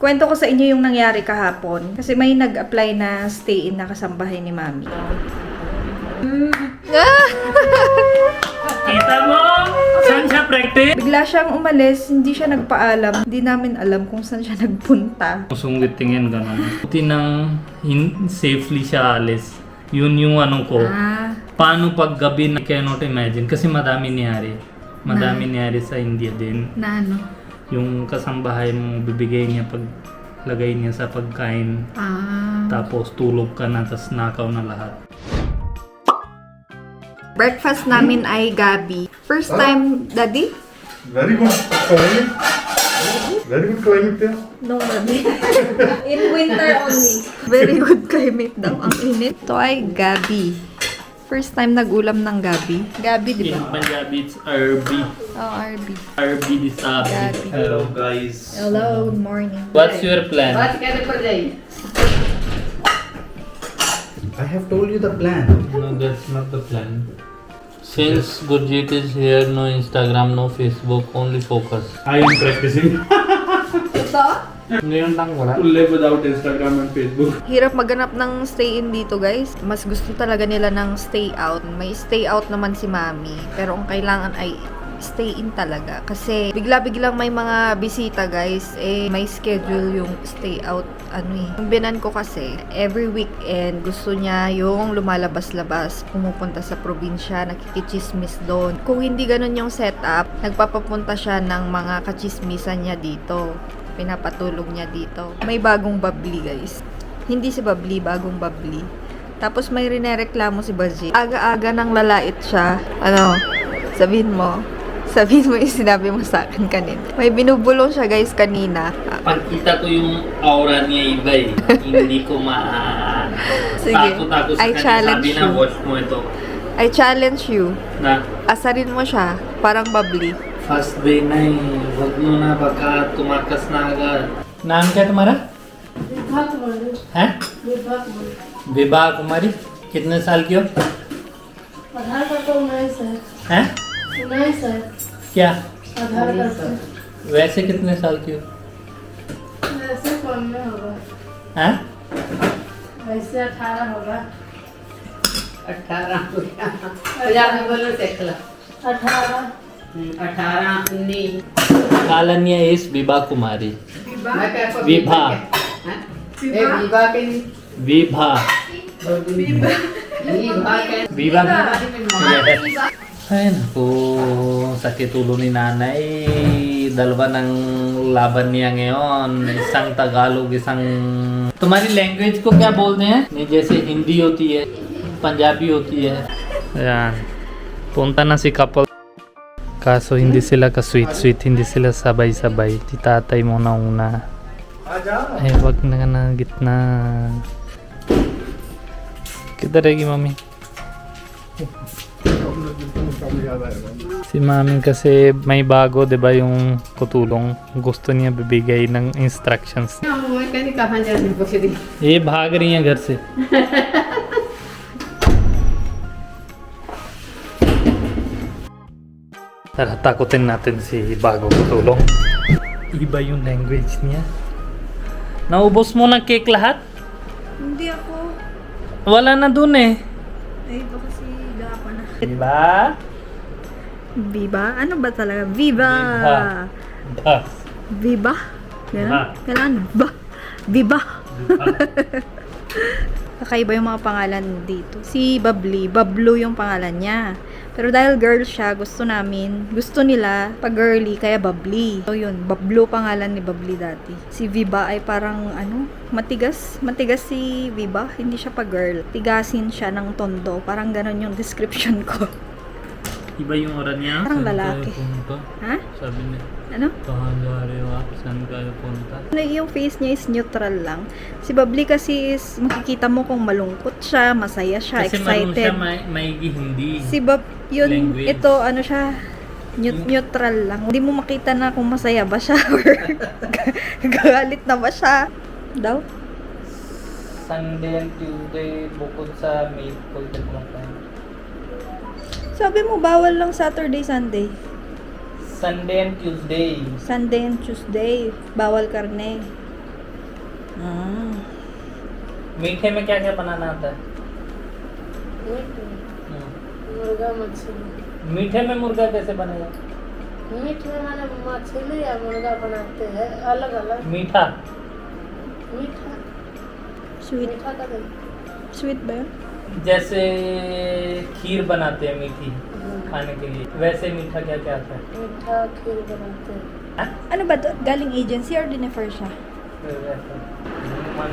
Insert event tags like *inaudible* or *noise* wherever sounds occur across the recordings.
Kwento ko sa inyo yung nangyari kahapon. Kasi may nag-apply na stay-in na kasambahay ni Mami. *laughs* Kita mo? Saan siya practice? Bigla siyang umalis, hindi siya nagpaalam. Hindi namin alam kung saan siya nagpunta. Sungit tingin ganun. Buti nang hin- safely siya alis. Yun yung ano ko. Ah, Paano pag gabi na cannot imagine? Kasi madami niyari. Madami niyari sa India din. na ano? Yung kasambahay mo, bibigay niya pag lagay niya sa pagkain. Ah. Tapos tulog ka na, tapos nakaw na lahat. Breakfast namin ay gabi. First time, Daddy? Very good climate. Very good climate there. No, Daddy. *laughs* In winter only. Very good climate daw ang init. Ito ay gabi. First time nag-ulam ng gabi. Gabi, di ba? Punjabi, it's Arbi. Oh, RB. Arbi is Gabi. Abi. Hello guys. Hello, good morning. What's your plan? I have told you the plan. No, that's not the plan. Since Gurjit is here, no Instagram, no Facebook, only focus. I am practicing *laughs* Ngayon lang wala. to live without Instagram and Facebook. Hirap maganap ng stay-in dito, guys. Mas gusto talaga nila ng stay-out. May stay-out naman si Mami. Pero ang kailangan ay stay-in talaga. Kasi bigla-biglang may mga bisita, guys. Eh, may schedule yung stay-out. Ano eh. Yung binan ko kasi, every weekend, gusto niya yung lumalabas-labas. Pumupunta sa probinsya, nakikichismis doon. Kung hindi ganun yung setup, nagpapapunta siya ng mga kachismisan niya dito pinapatulog niya dito. May bagong babli, guys. Hindi si babli, bagong babli. Tapos may rinereklamo si Baji. Aga-aga nang lalait siya. Ano, sabihin mo. Sabihin mo yung sinabi mo sa akin kanina. May binubulong siya, guys, kanina. Pagkita ko yung aura niya iba eh. *laughs* Hindi ko ma... Sige. Takot ako sa I kanya. challenge Sabi na, you. watch mo ito. I challenge you. Na, Asarin mo siya. Parang babli. Na baka tumakas नाम क्या तुम्हारा? है? विवाह कुमारी। कितने साल की हो? आधार card तो उन्नीस है। हैं? उन्नीस है। क्या? आधार कार्ड। तो वैसे कितने साल की हो? वैसे कौन में होगा? हैं? वैसे अठारह होगा। अठारह पंजाब में बोलो देख लो। अठारह। अठारह विभा कुमारी विभा। विभा। विभा को सके तुलुनि नानाई दलवन लाबनिया ngayon isang तुम्हारी लैंग्वेज को क्या बोलते हैं? जैसे हिंदी होती है पंजाबी होती है। यार पोंता तो ना couple Kaso hindi sila ka sweet sweet, hindi sila sabay-sabay. Si tatay mo na una. Ay, wag na na gitna. Kita regi mami. Si mami kasi may bago, 'di ba, yung kutulong. Gusto niya bibigay ng instructions. मैं कहनी कहाँ जाने बकरी ये भाग रही हैं घर से Tara, takutin natin si bago kutulong. Iba yung language niya. Naubos mo ng cake lahat? Hindi ako. Wala na dun eh. Ay, baka si Gapa na. Diba? Viva? Ano ba talaga? Viva! Viva. Viva? Ganun? Kailangan ba? Viva! *laughs* Kakaiba yung mga pangalan dito. Si Babli, Bablo yung pangalan niya. Pero dahil girl siya, gusto namin, gusto nila, pag girly, kaya Babli. So yun, Bablo pangalan ni Babli dati. Si Viva ay parang, ano, matigas. Matigas si Viva, hindi siya pa girl. Tigasin siya ng tondo. Parang ganon yung description ko. Iba yung oras niya. Parang lalaki. punta? ha? Sabi niya, Ano? kahan gari wa, saan kayo punta? Na yung face niya is neutral lang. Si Babli kasi is makikita mo kung malungkot siya, masaya siya, Kasi marunong excited. siya may, may hindi. Si Bab, yun, Language. ito, ano siya, neut- neutral lang. Hindi mo makita na kung masaya ba siya or *laughs* galit na ba siya. Daw? Sunday and Tuesday bukod sa maid ko ito Sabi mo, bawal lang Saturday, Sunday. Sunday and Tuesday. Sunday and Tuesday, bawal karne. Mm. मीठे में क्या क्या बनाना आता है मीट में हम्म। मुर्गा मछली मीठे में मुर्गा कैसे बनेगा? मीट में मैंने मछली या मुर्गा बनाते हैं अलग अलग। मीठा। मीठा. मीठा का दे Sweet जैसे खीर बनाते हैं मीठी खाने के लिए वैसे मीठा क्या क्या आता है? मीठा खीर बनाते हैं। हाँ? Ano ba to? Galing agency or dinifer siya? वैसे इन्फॉर्म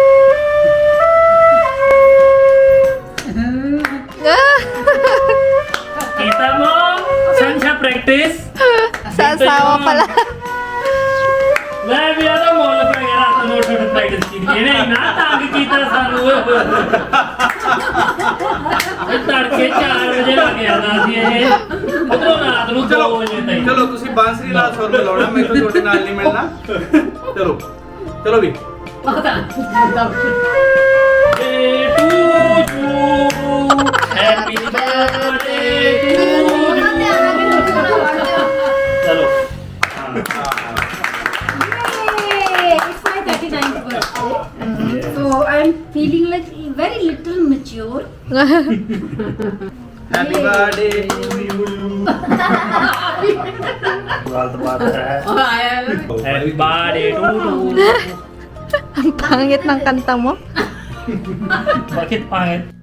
asawa pala. ਮੈਂ ਵੀ ਆਦਾ ਮੁੱਲ ਪੈ ਗਿਆ ਰਾਤ ਨੂੰ ਛੋਟੇ ਪ੍ਰੈਕਟਿਸ ਕੀਤੀ ਇਹਨੇ ਨਾ ਤੰਗ ਕੀਤਾ ਸਾਨੂੰ। ਇਹ ਤੜਕੇ 4 ਵਜੇ ਲੱਗ ਜਾਂਦਾ ਸੀ ਇਹ। ਉਧਰੋਂ ਰਾਤ ਨੂੰ 2 ਵਜੇ ਤਾਈਂ। ਚਲੋ ਤੁਸੀਂ ਬਾਂਸਰੀ ਨਾਲ ਸੁਰ ਮਿਲਾਉਣਾ ਮੈਨੂੰ ਤੁਹਾਡੇ ਨਾਲ ਨਹੀਂ ਮਿਲਣਾ। ਚਲੋ ਚਲੋ ਵੀ। Birthday to you. Happy birthday to *laughs* Happy birthday to you. Eh. Happy birthday to you. Ang *laughs* pangit ng kanta mo. Bakit pangit?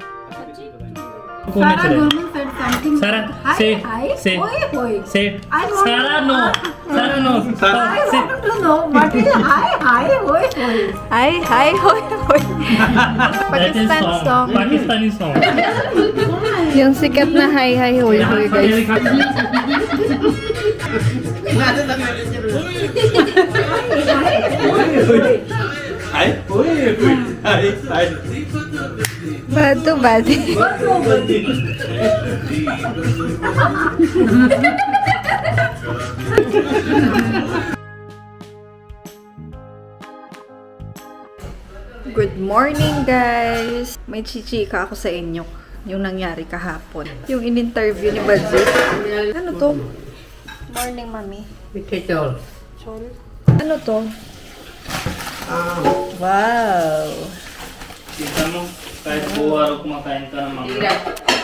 Sarah Gourmet said something. Sarah, like, hi, say, hi, say, oi, oi. Say, I want Sarah, to, no. Uh, Sarah, no. *laughs* Sarah, I say. want to know what is *laughs* hi, hi, oi, oi. Hi, hi, oi, oi. *laughs* Pakistan song. song. Pakistani song. Yung sikat na hi, hi, oi, oi, guys. Hi, oi, oi. Hi, hi. Pato ba? *laughs* Good morning guys! May chichika ako sa inyo. Yung nangyari kahapon. Yung in-interview ni Badzik. Ano to? Morning, mami. Bikichol. Chol. Ano to? Ah. Wow! Kita mo, kahit buong araw kumakain ka ng mga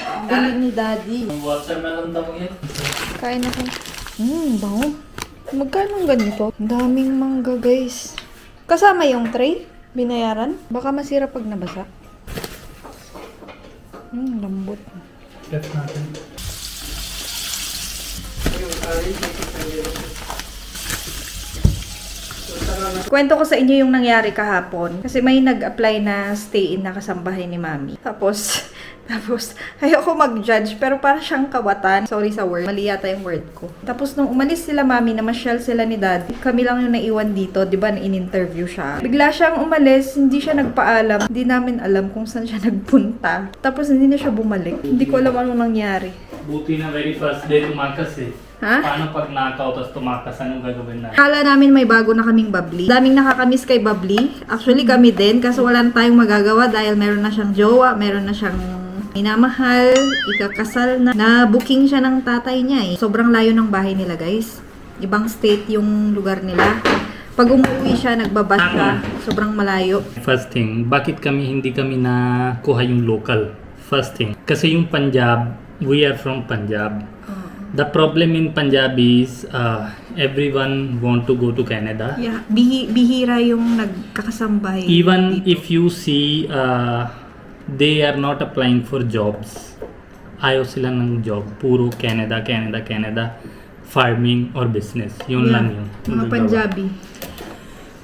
Ang galing ni Daddy. watermelon daw yan. Kain ako. Hmm, bango. Magkano ang ganito? Ang daming mangga, guys. Kasama yung tray? Binayaran? Baka masira pag nabasa. Hmm, lambot. Check natin. Kwento ko sa inyo yung nangyari kahapon. Kasi may nag-apply na stay-in na kasambahay ni Mami. Tapos, *laughs* tapos, ayoko mag-judge, pero para siyang kawatan. Sorry sa word. Mali yata yung word ko. Tapos, nung umalis sila Mami, na masyal sila ni Daddy, kami lang yung naiwan dito, di ba, na in-interview siya. Bigla siyang umalis, hindi siya nagpaalam. Hindi namin alam kung saan siya *laughs* nagpunta. Tapos, hindi na siya bumalik. Hindi ko alam anong nangyari. Buti na very first day tumakas eh. Ha? Paano pag nakaw tapos tumakas, anong gagawin na? Akala namin may bago na kaming babli. Daming nakakamiss kay babli. Actually kami din kasi wala na tayong magagawa dahil meron na siyang jowa, meron na siyang minamahal, ikakasal na. Na-booking siya ng tatay niya eh. Sobrang layo ng bahay nila guys. Ibang state yung lugar nila. Pag umuwi siya, nagbabas siya. Sobrang malayo. First thing, bakit kami hindi kami nakuha yung local? First thing, kasi yung Punjab, we are from Punjab. The problem in Punjab is uh, everyone want to go to Canada. Yeah, bihi- bihira yung nagkakasambahay. Even dito. if you see uh, they are not applying for jobs. Ayaw sila ng job. Puro Canada, Canada, Canada. Farming or business. Yun Yeah, lang yun. Mga Punjabi.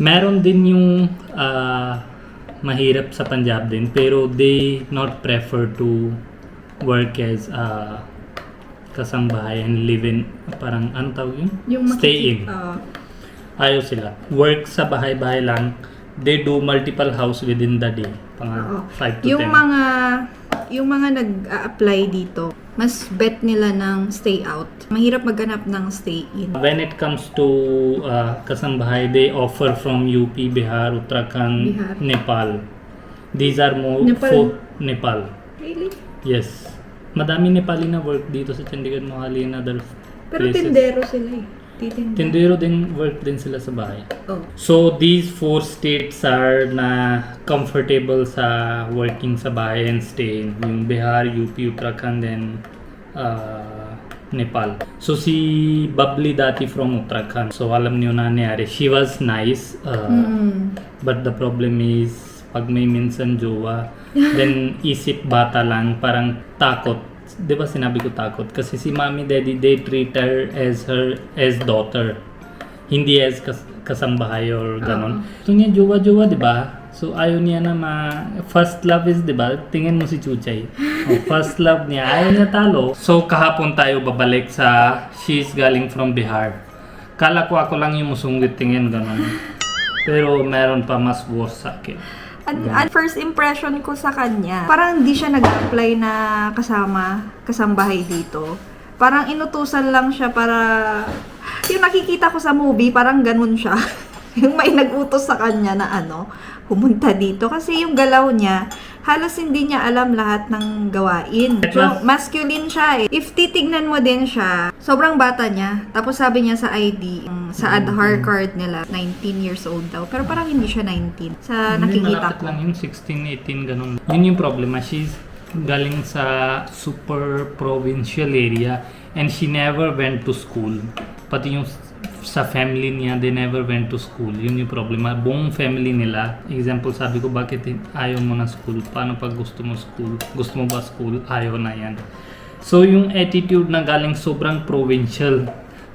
Meron din yung ah, mahirap sa Punjab din pero they not prefer to work as a kasambahay and live in parang ano tawag yun? Yung Stay in. Ah, Ayaw sila. Work sa bahay-bahay lang. They do multiple house within the day. Pang oo. 5 to yung 10. mga yung mga nag-a-apply dito, mas bet nila ng stay out. Mahirap maghanap ng stay in. When it comes to uh, kasambahay, they offer from UP, Bihar, Uttarakhand, Bihar. Nepal. These are more Nepal? for Nepal. Really? Yes. Madami Nepali na work dito sa Chandigarh, Mohali and other Pero places. tindero sila eh. Titindero. Tindero din work din sila sa bahay. Oh. So these four states are na comfortable sa working sa bahay and staying. Yung Bihar, UP, Uttarakhand and uh, Nepal. So si Babli dati from Uttarakhand. So alam niyo na nangyari. She was nice. Uh, Mm. But the problem is, pag may minsan jowa, *laughs* then isip bata lang, parang takot. Di ba sinabi ko takot? Kasi si mommy, daddy, they treat her as her, as daughter. Hindi as kas kasambahay or ganon. Gusto niya jowa-jowa, di ba? So ayaw niya na ma... First love is, di ba? Tingin mo si Chuchay. Oh, first love niya, ayaw niya talo. So kahapon tayo babalik sa she's galing from Bihar. Kala ko ako lang yung musungit tingin ganon. Pero meron pa mas worse sa akin. An, an first impression ko sa kanya, parang hindi siya nag-apply na kasama, kasambahay dito. Parang inutusan lang siya para, yung nakikita ko sa movie, parang ganun siya. *laughs* yung may nag-utos sa kanya na ano, pumunta dito. Kasi yung galaw niya, halos hindi niya alam lahat ng gawain. So, masculine siya eh. If titignan mo din siya, sobrang bata niya. Tapos sabi niya sa ID, um, sa Aadhaar card nila, 19 years old daw. Pero parang hindi siya 19. Sa nakikita ko. lang yun, 16, 18, ganun. Yun yung problema. She's galing sa super provincial area and she never went to school. Pati yung sa family niya, they never went to school. Yun yung problema. Buong family nila, example sabi ko, bakit ayaw mo na school? Paano pag gusto mo school? Gusto mo ba school? Ayaw na yan. So yung attitude na galing sobrang provincial.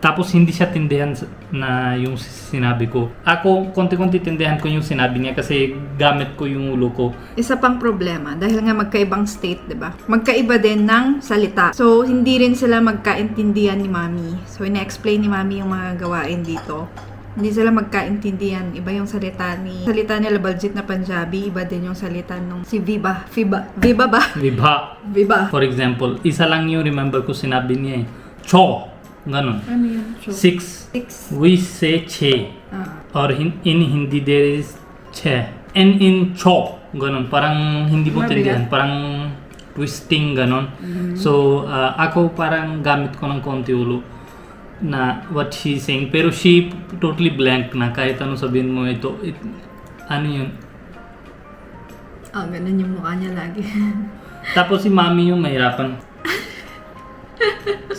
Tapos hindi siya tindihan na yung sinabi ko. Ako, konti-konti tindihan ko yung sinabi niya kasi gamit ko yung ulo ko. Isa pang problema, dahil nga magkaibang state, di ba? Magkaiba din ng salita. So, hindi rin sila magkaintindihan ni Mami. So, ina-explain ni Mami yung mga gawain dito. Hindi sila magkaintindihan. Iba yung salita ni... Salita nila Baljit na Punjabi, iba din yung salita nung si Viva. Viva. Viva ba? Viba. Viva. For example, isa lang yung remember ko sinabi niya eh. Cho. Ganon. Ano yun? Cho? Six. Six. We say che. Ah. Or in, in Hindi there is che. And in cho. Ganon. Parang hindi Mabigat. tindihan. Parang twisting ganon. So, uh, ako parang gamit ko ng konti ulo na what she's saying. Pero she totally blank na kahit ano sabihin mo ito. It, ano yun? Ah, ganun yung mukha niya lagi. *laughs* Tapos si mami yung mahirapan.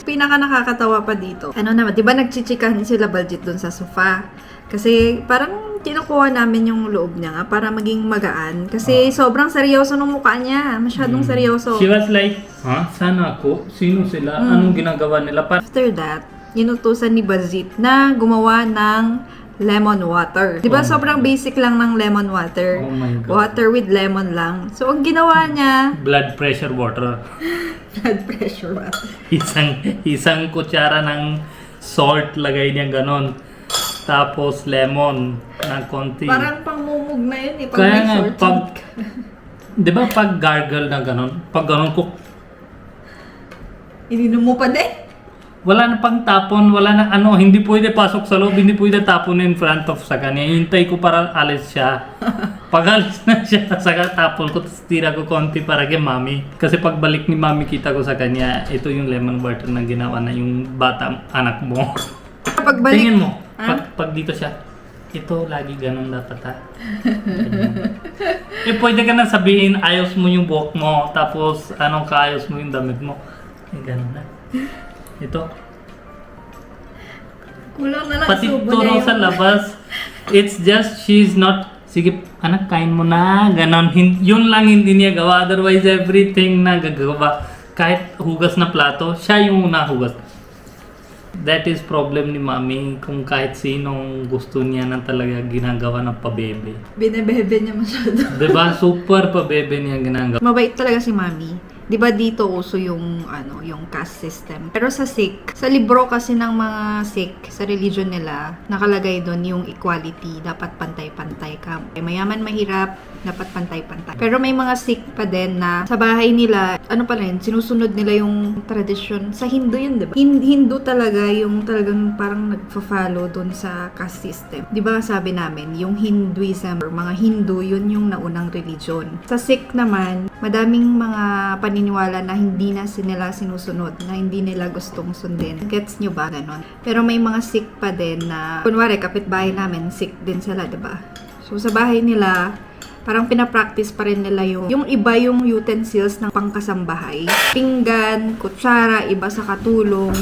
Pinaka nakakatawa pa dito. Ano naman, 'di ba nagchichikahan sila Baljit doon sa sofa? Kasi parang kinukuha namin yung loob niya nga para maging magaan. Kasi sobrang seryoso ng mukha niya. Masyadong seryoso. She was like, ha? Sana ako? Sino sila? Anong ginagawa nila? Pa- After that, inutusan ni Baljit na gumawa ng lemon water. 'Di ba Oh sobrang basic lang ng lemon water? Oh my God. Water with lemon lang. So ang ginawa niya, blood pressure water. *laughs* blood pressure water. Isang, isang kutsara ng salt lagay niya ganon. Tapos lemon na konti. Parang pangmumug na yun eh. Pag Kaya nga, pag, *laughs* di ba pag gargle na ganon, pag ganon ko, Ininom mo pa din. Wala na pang tapon, wala na ano, hindi pwede pasok sa loob, hindi pwede tapon in front of sa kanya. Hintay ko para alis siya. *laughs* Pag alis na siya, saka tapon ko, tapos tira ko konti para kay mami. Kasi pagbalik ni mami, kita ko sa kanya, ito yung lemon water na ginawa na yung bata, anak mo. *laughs* Pagbalik, Tingin mo, Ha? pag, pag dito siya, ito lagi ganun dapat ha. *laughs* Eh pwede ka na sabihin, ayos mo yung buhok mo, tapos anong kaayos mo yung damit mo. Eh ganun na. Ito, kulang na lang pati subo niya sa labas, it's just she's not, sige anak kain mo na, ganon. Hin- yun lang hindi niya gawa, otherwise everything na gagawa. Kahit hugas na plato, siya yung una hugas. That is problem ni mami kung kahit sinong gusto niya na talaga ginagawa ng pabebe. Binebebe niya masyado. Diba? Super pabebe niya ginagawa. Mabait talaga si Mami. 'Di ba dito uso yung ano, yung caste system. Pero sa Sikh, sa libro kasi ng mga Sikh, sa religion nila, nakalagay doon yung equality, dapat pantay-pantay ka. Mayaman, mahirap, dapat pantay-pantay. Pero may mga Sikh pa din na sa bahay nila, ano pa rin, sinusunod nila yung tradition. Sa Hindu yun, 'di ba? Hin- Hindu talaga yung talagang parang nagfo-follow doon sa caste system. 'Di ba sabi namin, yung Hinduism or mga Hindu, yun yung naunang religion. Sa Sikh naman, madaming mga paniniwala na hindi na nila sinusunod, na hindi nila gustong sundin. Gets nyo ba? Ganon. Pero may mga Sikh pa din na, kunwari, kapitbahay namin, Sikh din sila, ba? So, sa bahay nila, parang pinapractice pa rin nila yung, yung iba yung utensils ng pangkasambahay. Pinggan, kutsara, iba sa katulong,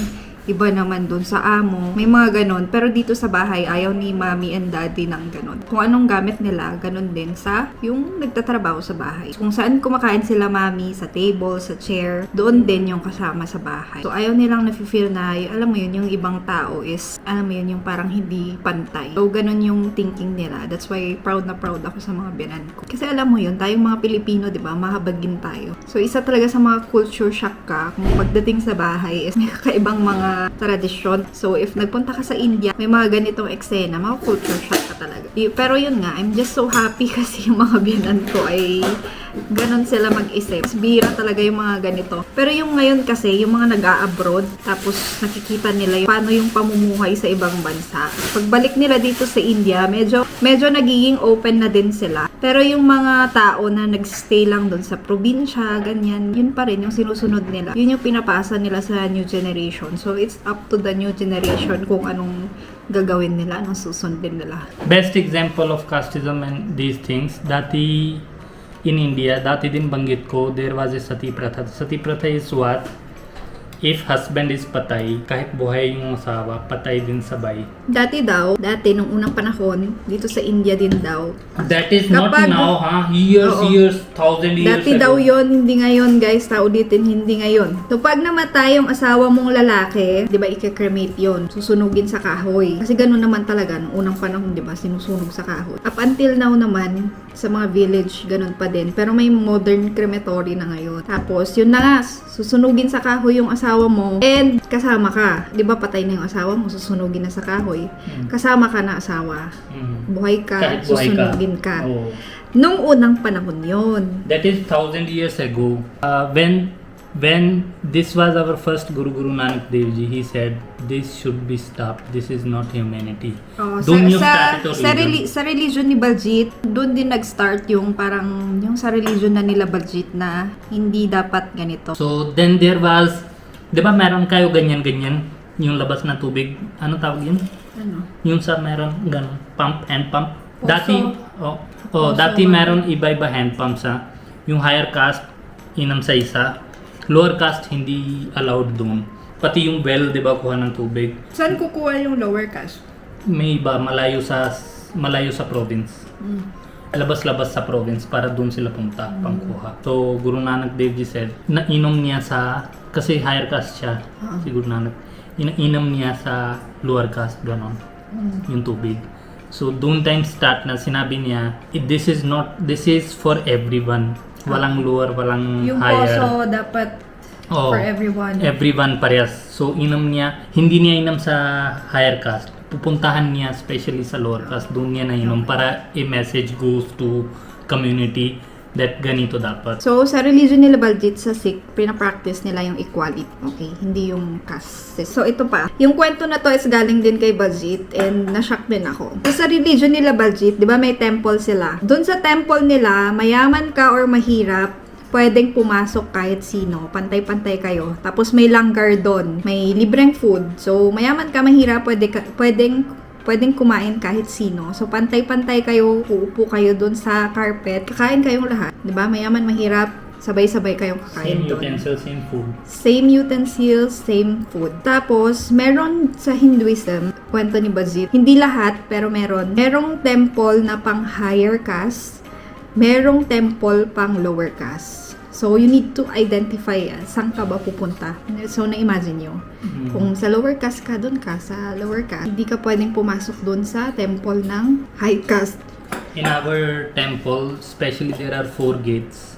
iba naman dun sa amo. May mga ganon. Pero dito sa bahay, ayaw ni mommy and daddy ng ganon. Kung anong gamit nila, ganon din sa yung nagtatrabaho sa bahay. Kung saan kumakain sila mami, sa table, sa chair, doon din yung kasama sa bahay. So ayaw nilang nafe-feel na, alam mo yun, yung ibang tao is, alam mo yun, yung parang hindi pantay. So ganon yung thinking nila. That's why proud na proud ako sa mga binan ko. Kasi alam mo yun, tayong mga Pilipino, di ba, mahabagin tayo. So isa talaga sa mga culture shock ka kung pagdating sa bahay is *laughs* may kakaibang mga tradisyon. So if nagpunta ka sa India, may mga ganitong eksena, mga culture shock talaga. Pero yun nga, I'm just so happy *laughs* kasi yung mga binan ko ay ganon sila mag-isip. Bira talaga yung mga ganito. Pero yung ngayon kasi, yung mga nag-a-abroad, tapos nakikita nila yung paano yung pamumuhay sa ibang bansa. Pagbalik nila dito sa India, medyo, medyo nagiging open na din sila. Pero yung mga tao na nagstay lang doon sa probinsya, ganyan, yun pa rin yung sinusunod nila. Yun yung pinapasa nila sa new generation. So, it's up to the new generation kung anong gagawin nila, anong susundin nila. Best example of casteism and these things, dati in India, dati din banggit ko, there was a sati pratha. Sati pratha is what? If husband is patay, kahit buhay yung asawa, patay din sabay. Dati daw, dati nung unang panahon, dito sa India din daw, That is not Kapag- now, ha? Years, Oo. years, thousand years Dati ago. daw yon hindi ngayon guys, tao ulitin, hindi ngayon. So pag namatay yung asawa mong lalaki, di ba i-cremate yon susunugin sa kahoy. Kasi ganun naman talaga, nung unang panahon, di ba, sinusunog sa kahoy. Up until now naman, sa mga village, ganun pa din. Pero may modern crematory na ngayon. Tapos, yun na nga, susunugin sa kahoy yung asawa mo, and kasama ka. Di ba, patay na yung asawa mo, susunugin na sa kahoy. Kasama ka na asawa. Mm. Buhay ka, Kahit buhay ka. susunugin ka. Oh. Nung unang panahon yon That is thousand years ago. Uh, when when this was our first Guru Guru Nanak Dev Ji, he said this should be stopped. This is not humanity. Oh, sa, Doon yung sa, to sa, religion. reli- sa religion ni Baljit, doon din nag-start yung parang, yung sa religion na nila Baljit na hindi dapat ganito. So then there was, di ba meron kayo ganyan-ganyan, yung labas na tubig, ano tawag yun? Ano? Yung sa meron ganun, pump and pump. Dati, oh, oh dati meron iba-iba hand pumps ha. Yung higher caste, inam sa isa. Lower caste, hindi allowed doon. Pati yung well, di ba, kuha ng tubig. Saan kukuha yung lower caste? May iba, malayo sa malayo sa province. Labas-labas sa province para doon sila punta, pangkuha. So, Guru Nanak Dev Ji said, nainom niya sa, kasi higher caste siya, si Guru Nanak, inainom niya sa lower caste, ganon, yung tubig. So, doon time start na sinabi niya, "It- this is not, this is for everyone. Walang lower, walang Yung higher. poso dapat Oo. for everyone. Everyone parehas. So, inom niya, hindi niya inom sa higher caste. Pupuntahan niya, especially sa lower caste, doon niya na inom para a message goes to community that ganito dapat. So, sa religion nila Baljit, sa Sikh, pinapractice nila yung equality. Okay? Hindi yung caste. So, ito pa. Yung kwento na to is galing din kay Baljit and na-shock din ako. So, sa religion nila Baljit, di ba may temple sila? Doon sa temple nila, mayaman ka or mahirap, pwedeng pumasok kahit sino. Pantay-pantay kayo. Tapos may langgar doon. May libreng food. So, mayaman ka, mahirap, pwede ka, pwedeng pwedeng kumain kahit sino. So, pantay-pantay kayo, uupo kayo doon sa carpet, kakain kayong lahat. ba Mayaman, mahirap, sabay-sabay kayong kakain Same doon. utensil, same food. Same utensils, same food. Tapos, meron sa Hinduism, kwento ni Bazit, hindi lahat, pero meron. Merong temple na pang higher caste, merong temple pang lower caste. So, you need to identify uh, saan ka ba pupunta. So, na-imagine nyo. Kung sa lower caste ka, doon ka. Sa lower caste, hindi ka pwedeng pumasok doon sa temple ng high caste. In our temple, especially there are four gates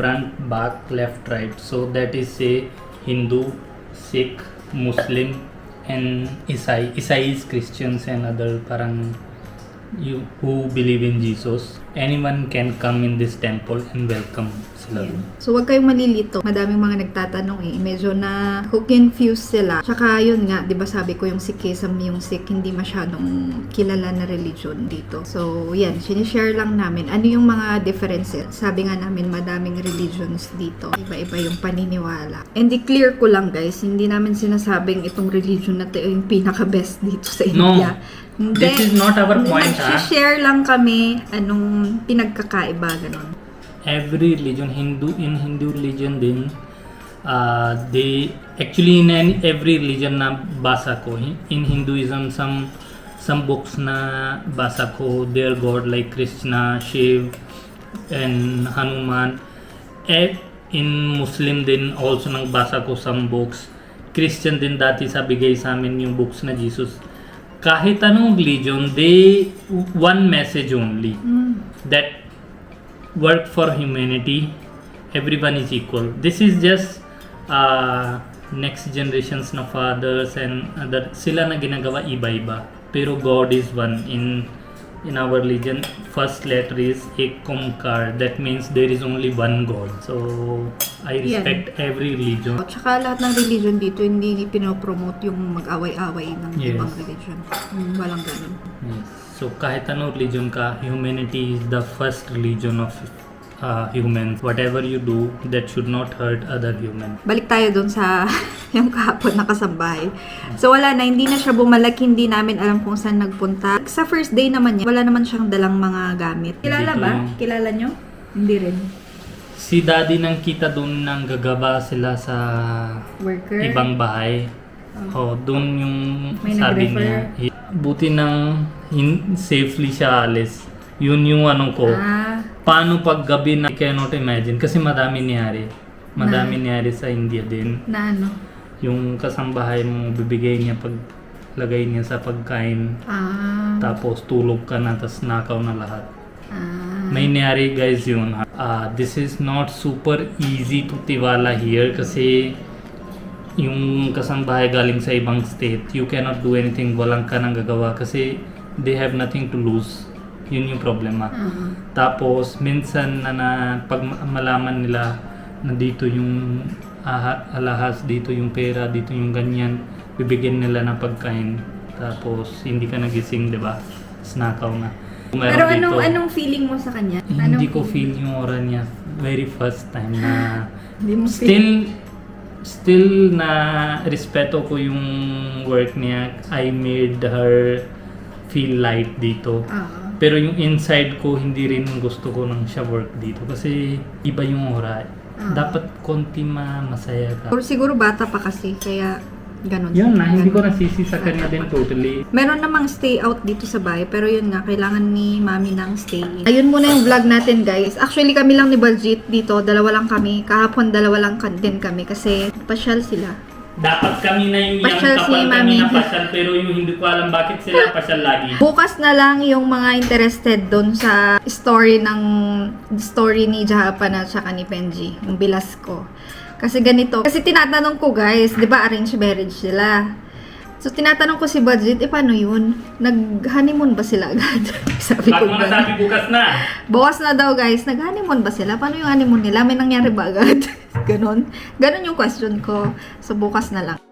front, back, left, right. So that is say Hindu, Sikh, Muslim, and Isai. Isai is Christians and other parang you who believe in Jesus. Anyone can come in this temple and welcome dun. So, wag kayong malilito. Madaming mga nagtatanong eh. Medyo na confused sila. Tsaka yun nga, di ba sabi ko yung Sikhism, yung Sikh, hindi masyadong kilala na religion dito. So, yan, sinishare lang namin. Ano yung mga differences? Sabi nga namin, madaming religions dito. Iba-iba yung paniniwala. And i-clear ko lang guys, hindi namin sinasabing itong religion na to yung pinaka-best dito sa No. India. Hindi. This is not our point, ha? share lang kami anong pinagkakaiba, ganun. Every religion hindu in hindu religion din uh, they actually in any, every religion na basa ko in in hinduism some some books na basa ko their god like krishna shiv and hanuman. Eh, in muslim din also nang basa ko some books. Christian din dati sa bigay sa amin yung books na jesus. Kahit anong religion they one message only. That work for humanity everyone is equal this is just uh, next generations na fathers and other sila na ginagawa iba-iba pero God is one in in our religion first letter is Ekumkar that means there is only one God so I Yan. respect every religion At saka lahat ng religion dito, hindi pinopromote yung mag-away-away ng Yes. ibang religion. Mm, walang ganun. Yes. So kahit ano religion ka, humanity is the first religion of uh, humans. Whatever you do, that should not hurt other humans. Balik tayo dun sa *laughs* yung kahapon na kasambahay. So wala na, hindi na siya bumalik, hindi namin alam kung saan nagpunta. Sa first day naman niya, wala naman siyang dalang mga gamit. Kilala Dito ba? yung- Kilala nyo? Hindi rin. Si daddy nang kita doon nang gagaba sila sa Worker? ibang bahay. Oh, doon yung May sabi niya. Buti nang hin- safely siya alis. Yun yung ano ko. Ah, Paano pag gabi na I cannot imagine kasi madami nangyari. Madami nangyari sa India din. na ano? Yung kasambahay mo bibigay niya pag lagay niya sa pagkain Ah, tapos tulog ka na tapos nakaw na lahat. ah. May nangyari guys yun. Ah, this is not super easy to tiwala here kasi yung kasambahay galing sa ibang state, you cannot do anything, walang ka nang gagawa kasi they have nothing to lose. Yun yung problema. Ah. Tapos minsan na, na pag ma- malaman nila na dito yung aha, alahas, dito yung pera, dito yung ganyan, bibigyan nila ng pagkain. Tapos hindi ka nagising, 'di ba? Snakaw na. Meron Pero anong dito- anong feeling mo sa kanya? hindi Anong ko feel yung aura niya very first time na *laughs* Hindi mo still still na respeto ko yung work niya I made her feel light dito Ah. pero yung inside ko hindi rin gusto ko nang siya work dito kasi iba yung aura Ah. dapat konti ma masaya ka Or siguro bata pa kasi, kaya ganun. yun na hindi ko nasisi sa kanya din totally Meron namang stay out dito sa bahay, pero yun nga, kailangan ni mami ng stay in. Ayun muna yung vlog natin, guys. Actually, kami lang ni Baljit dito. Dalawa lang kami. Kahapon, dalawa lang din kami kasi pasyal sila. Dapat kami na yung young Pasyal si kami na pasyal pero yung hindi ko alam bakit sila pasyal lagi Bukas na lang yung mga interested doon sa story ng story ni Jahapan at saka ni Benji, yung bilas ko. Kasi ganito, kasi tinatanong ko guys, 'di ba arranged marriage sila? So tinatanong ko si Budget, eh paano yun? Nag-honeymoon ba sila agad? *laughs* Sabi ko ganun. nasabi bukas na? Bukas na daw guys, nag-honeymoon ba sila? Paano yung honeymoon nila? May nangyari ba agad? *laughs* Ganon. Ganon yung question ko. So bukas na lang.